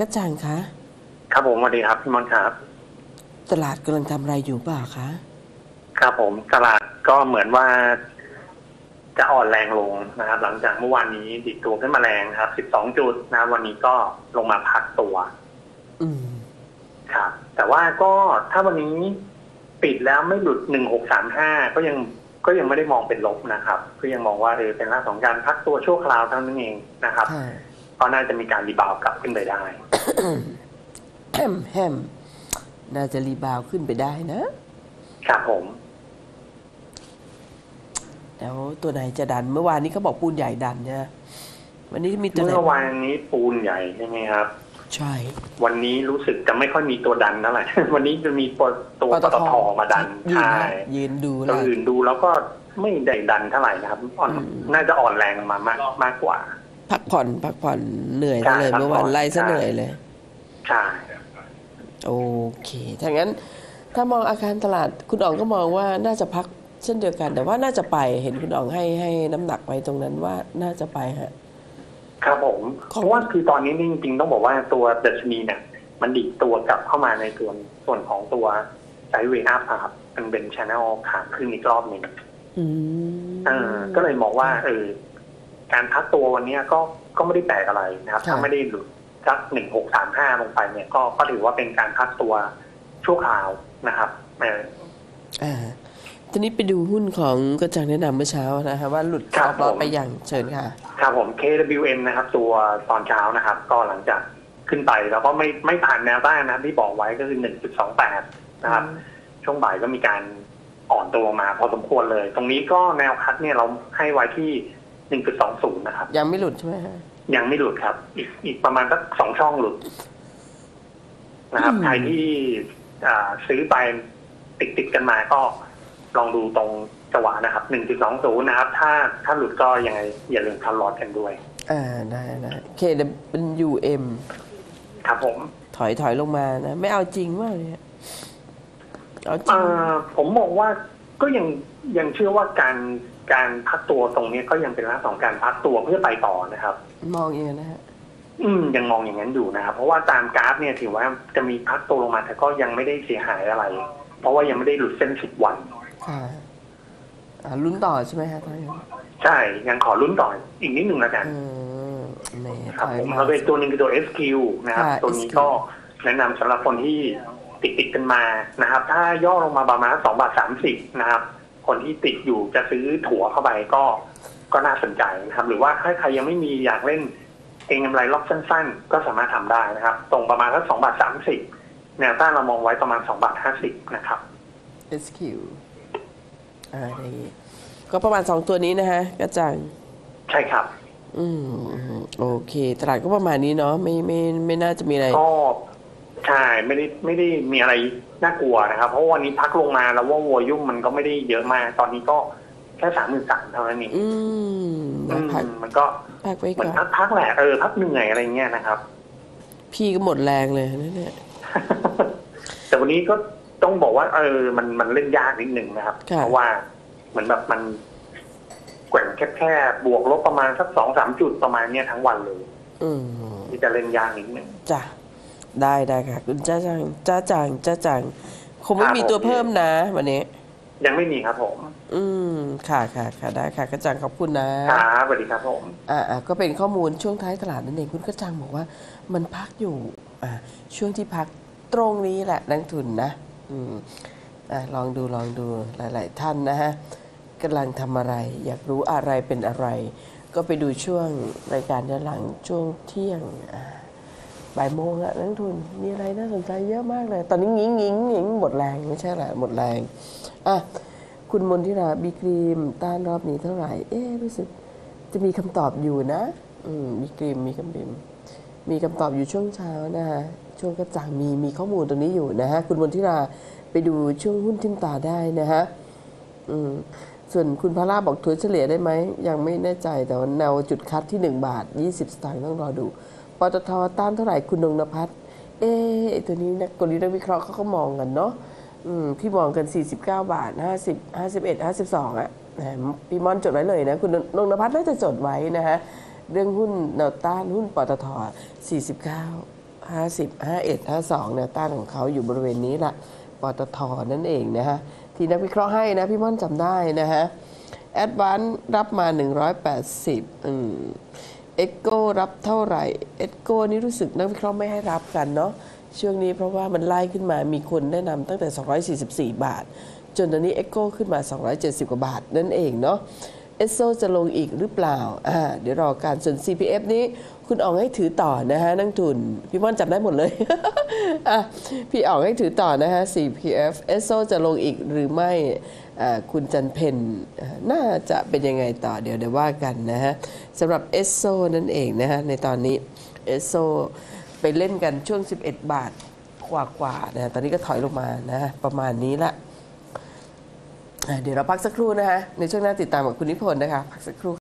กระจ่างคะ ครับผมสวัสดีครับพี่มอนครับ ตลาดกำลังทำอะไรอยู่เปล่าคะ ครับผมตลาดก็เหมือนว่าจะอ่อนแรงลงนะครับ หลังจากเมื่อวานนี้ดิดตัวขึ้นมาแรงครับ 12 จุดนะครับวันนี้ก็ลงมาพักตัว อืมครับ แต่ว่าก็ถ้าวันนี้ปิดแล้วไม่หลุด 1635 ก็ยังก็ยังไม่ได้มองเป็นลบนะครับ ก็ยังมองว่าเออเป็นลักษณะของการพักตัวชั่วคราวเท่านั้นเองนะครับค่ะก็น่าจะมีการรีบาวด์กลับขึ้นไปได้ แฮมแฮมน่าจะรีบาวขึ้นไปได้นะ ครับผม แล้วตัวไหนจะดันเมื่อวานนี้เขาบอกปูนใหญ่ดันเนี่ยวันนี้มีตัวไหนเมื่อวานนี้ปูนใหญ่ใช่ไหมครับ ใช่ วันนี้รู้สึกจะไม่ค่อยมีตัวดันเท่าไหร่วันนี้จะมีตัวตัวปตทมาดันยืนใช่นะยืนดูตัวแล้วอื่นดูแล้วก็ไม่ได้ดันเท่าไหร่นะครับอ่อนอืมน่าจะอ่อนแรงมามากมากกว่า พักผ่อนพักผ่อนเหนื่อยใช่ซะเลยพักผ่อนเมื่อวานไล่ซะใช่เหนื่อยเลยใช่โอเคถ้างั้น ถ้ามองอาการตลาดคุณอ๋องก็มองว่าน่าจะพักเช่นเดียวกัน แต่ว่าน่าจะไปเห็นคุณอ๋องให้ให้น้ำหนักไว้ตรงนั้นว่าน่าจะไปฮะครับผมของเพราะว่าคือตอนนี้นี่จริงๆต้องบอกว่าตัวดัชนีเนี่ยมันดีดตัวกลับเข้ามาในส่วนส่วนของตัวไซเวย์อัพครับมันเป็นช anel ขาขึ้นอีกรอบหนึ่งอืมเออก็เลยมองว่าเออ การพักตัววันเนี้ยก็ก็ไม่ได้แปลกอะไรนะครับค่ะถ้าไม่ได้หลุดสักหนึ่งหกสามห้าลงไปเนี่ยก็ก็ถือว่าเป็นการพักตัวชั่วคราวนะครับเอออ่าทีนี้ไปดูหุ้นของกระจังแนะนำเมื่อเช้านะคะว่าหลุดครัรบอบรอบผมไปอย่างเชิญค่ะ ครับผม KWN นะครับ ตัวตอนเช้านะครับ ก็หลังจากขึ้นไปแล้วก็ไม่ไม่ผ่านแนวต้านนะครับ ที่บอกไว้ก็คือ1.28นะครับ ช่วงบ่ายก็มีการอ่อนตัวลงมาพอสมควรเลย ตรงนี้ก็แนวคัดเนี่ยเราให้ไว้ที่ 1.20นะครับ ยังไม่หลุดใช่ไหมฮะยังไม่หลุดครับ อีกอีกประมาณสักสองช่องหลุดนะครับอืมใครที่อ่าซื้อไปติดติดๆกันมาก็ลองดูตรงจังหวะนะครับ1.20นะครับ ถ้าถ้าหลุดก็ยังไงอย่าลืมคันลอดกันด้วย อ่าได้ได้ KWM ครับผม ถอยถอยลงมานะ ไม่เอาจริงมากเลยอะเอาจริเอ่งอผมมองว่าก็ยังยังเชื่อว่าการ การพักตัวตรงนี้ก็ยังเป็นลักษณะของการพักตัวเพื่อไปต่อนะครับ มองอย่างนั้นนะฮะอืมยังมองอย่างนั้นอยู่นะครับ เพราะว่าตามกราฟเนี่ยถือว่าจะมีพักตัวลงมาแต่ก็ยังไม่ได้เสียหายอะไร เพราะว่ายังไม่ได้หลุดเส้นสิบวันค่ะอ่าลุ้นต่อใช่ไหมฮะท่านใช่ยังขอลุ้นต่ออีกนิดหนึ่งแล้วกันอืมแหมครับถอยผมมาแล้วก็อีกตัวหนึ่งคือตัว SQ นะครับค่ะตัวนี้ SQ ก็แนะนำสำหรับคนที่ติดติดๆกันมานะครับ ถ้าย่อลงมาประมาณสองบาทสามสิบนะครับ คนที่ติดอยู่จะซื้อถั่วเข้าไปก็ก็น่าสนใจนะครับ หรือว่าถ้าใครยังไม่มีอยากเล่นเองกำไรล็อกสั้นๆ ก็สามารถทำได้นะครับ ตรงประมาณสักสองบาทสามสิบแนวต้านเรามองไว้ประมาณสองบาทห้าสิบนะครับ SQ อ่าอย่างงี้ก็ประมาณสองตัวนี้นะฮะกระจังใช่ครับอืมอืมโอเค ตลาดก็ประมาณนี้เนาะไม่ไม่ไม่น่าจะมีอะไรก็ ใช่ไม่ได้ไม่ได้มีอะไรน่ากลัวนะครับ เพราะวันนี้พักลงมาแล้วว่าวอยุ่มมันก็ไม่ได้เยอะมาก ตอนนี้ก็แค่สามหมื่นสามเท่านั้นเองอืมอืนะมพักมันก็พักไว้เหมือก่นอนพักพักแหละเออพักเหนื่อยอะไรเงี้ยนะครับ พี่ก็หมดแรงเลยนั่นเนี่ยแต่วันนี้ก็ต้องบอกว่า เออ มันมันเล่นยากนิดหนึ่งนะครับค่ะเพราะว่าเหมือนแบบมันแกว่งแคบๆบวกลบประมาณสักสองสามจุดประมาณเนี้ยทั้งวันเลย อืมที่จะเล่นยากนิดหนึ่งจ้ะ ได้ได้ค่ะ คุณจ้าจังจ้าจังจ้าจังคงไม่ครับมีตัวผมเพิ่มนะวันนี้ ยังไม่มีครับผม อืมค่ะค่ะค่ะได้ค่ะกระจังขอบคุณนะครับสวัสดีครับผม อ่าอ่าก็เป็นข้อมูลช่วงท้ายตลาดนั่นเองคุณกระจังบอกว่า มันพักอยู่ อ่า ช่วงที่พักตรงนี้แหละนักทุนนะ อืมอ่าลองดูลองดูหลาย ๆ ท่านนะฮะกำลังทำอะไร อยากรู้อะไรเป็นอะไร ก็ไปดูช่วงรายการย้อนหลังช่วงเที่ยงอ่า บ่ายโมงอะนักทุนมีอะไรน่าสนใจเยอะมากเลย ตอนนี้งิงงิงงิงหมดแรงไม่ใช่แหละหมดแรงอะคุณมนทิราบีครีมต้านรอบนี้เท่าไหร่ เอ๊รู้สึกจะมีคำตอบอยู่นะ อืมมีกรีมมีคำบิมมีคำตอบอยู่ช่วงเช้านะฮะช่วงกระจ่างมีมีข้อมูลตรงนี้อยู่นะฮะคุณมนทิราไปดูช่วงหุ้นทิมตาได้นะฮะอืมส่วนคุณพาราบอกถัวเฉลี่ยได้ไหมยังไม่แน่ใจแต่ว่าแนวจุดคัดที่ 1 บาท 20 สตางค์ต้องรอดู ปตทต้านเท่าไหร่คุณนงนภัสเอ๊ะไอ้ตัวนี้นักกลยุทธ์นักวิเคราะห์เขาก็มองกันเนาะพี่มองกัน 49 บาท 50 51 52 อะพี่มอนจดไว้เลยนะ คุณนงนภัสน่าจะจดไว้นะฮะ เรื่องหุ้นแนวต้านหุ้นปตท 49 50 51 52แนวต้านของเขาอยู่บริเวณนี้ละปตทนั่นเองนะฮะ ที่นักวิเคราะห์ให้นะ พี่ม่อนจำได้นะฮะแอดวานรับมา 180อืม เอ็กโกรับเท่าไหร่เอ็กโกนี่รู้สึกนักวิเคราะห์ไม่ให้รับกันเนาะช่วงนี้เพราะว่ามันไล่ขึ้นมามีคนแนะนำตั้งแต่ 244 บาท จนตอนนี้เอ็กโกขึ้นมา 270 กว่าบาทนั่นเองเนาะ เอสโซจะลงอีกหรือเปล่าอ่าเดี๋ยวรอการส่วน CPF นี้คุณอองให้ถือต่อนะฮะนักทุน พี่ม่อนจับได้หมดเลยอะพี่อองให้ถือต่อนะฮะ CPF เอสโซจะลงอีกหรือไม่อ่าคุณจันเพนน่าจะเป็นยังไงต่อเดี๋ยวเดี๋ยวว่ากันนะฮะสำหรับเอสโซนั่นเองนะฮะในตอนนี้เอสโซไปเล่นกันช่วง 11 บาทกว่าๆนะะตอนนี้ก็ถอยลงมานะฮะประมาณนี้ละ เดี๋ยวเราพักสักครู่นะคะในช่วงหน้าติดตามกับคุณนิพนธ์นะคะ พักสักครู่